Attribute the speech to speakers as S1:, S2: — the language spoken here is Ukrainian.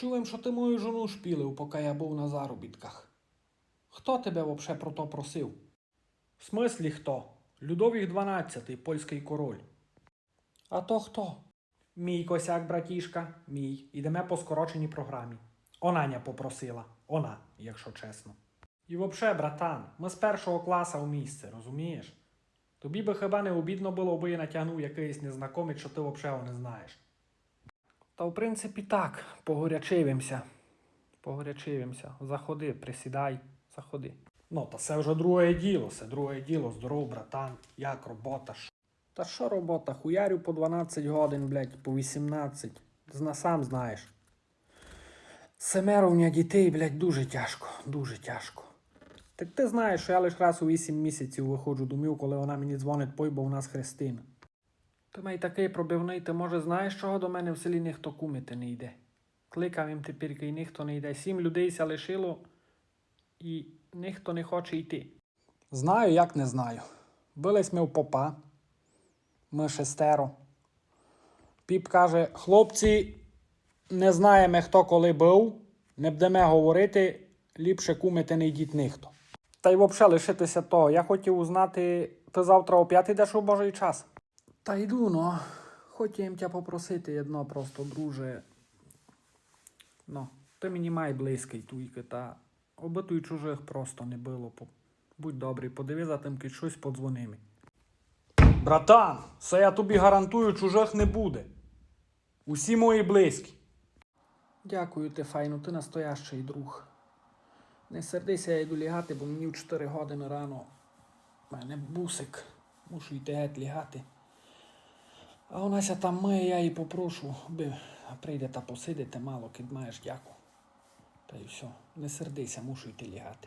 S1: Чуєм, що ти мою жону шпілив, поки я був на заробітках. Хто тебе вообще про то просив? В смислі хто? Людовік 12, польський король. А то хто? Мій косяк, братішка, мій. Ідемо по скороченій програмі. Онаня попросила. Она, якщо чесно. І вообще, братан, ми з першого класа у місце, розумієш? Тобі би хіба не обідно було, би я натягнув якийсь незнакомець, що ти його не знаєш. Та в принципі так, погорячивимося. Погорячивимося. Заходи, присідай, заходи. Ну, та це вже друге діло, це друге діло. Здоров, братан, як робота. Та що робота? Хуярю по 12 годин, блядь, по 18. Зна сам знаєш. Семеровня дітей, блядь, дуже тяжко, дуже тяжко. Так ти знаєш, що я лише раз у 8 місяців виходжу домів, коли вона мені дзвонить, пой, бо у нас Христина. Ти май такий пробивний, ти може знаєш, чого до мене в селі ніхто кумити не йде. Кликав їм тепер, і ніхто не йде. Сім людей ся лишило, і ніхто не хоче йти. Знаю, як не знаю. Бились ми в попа. Ми шестеро. Піп каже: хлопці, не знаємо, хто коли був, не будемо говорити, ліпше кумити не йдіть ніхто. Та й взагалі лишитися того. Я хотів узнати, ти завтра о п'ятий йдеш у Божий час. Та йду, ну. Хотів тебе попросити одно просто, друже. Ну, ти мені май близький туйки, та обитуй чужих просто не було. Будь добрий, подиви за тим, кить щось подзвони мені. Братан, це я тобі гарантую, чужих не буде. Усі мої близькі. Дякую, ти файно, ти настоящий друг. Не сердися, я йду лягати, бо мені в 4 години рано. У мене бусик. Мушу йти геть лягати. А вонася там миє, я її попрошу, би прийде та посидити мало, кид маєш дяку. Та й все. Не сердися, мушу йти лягати.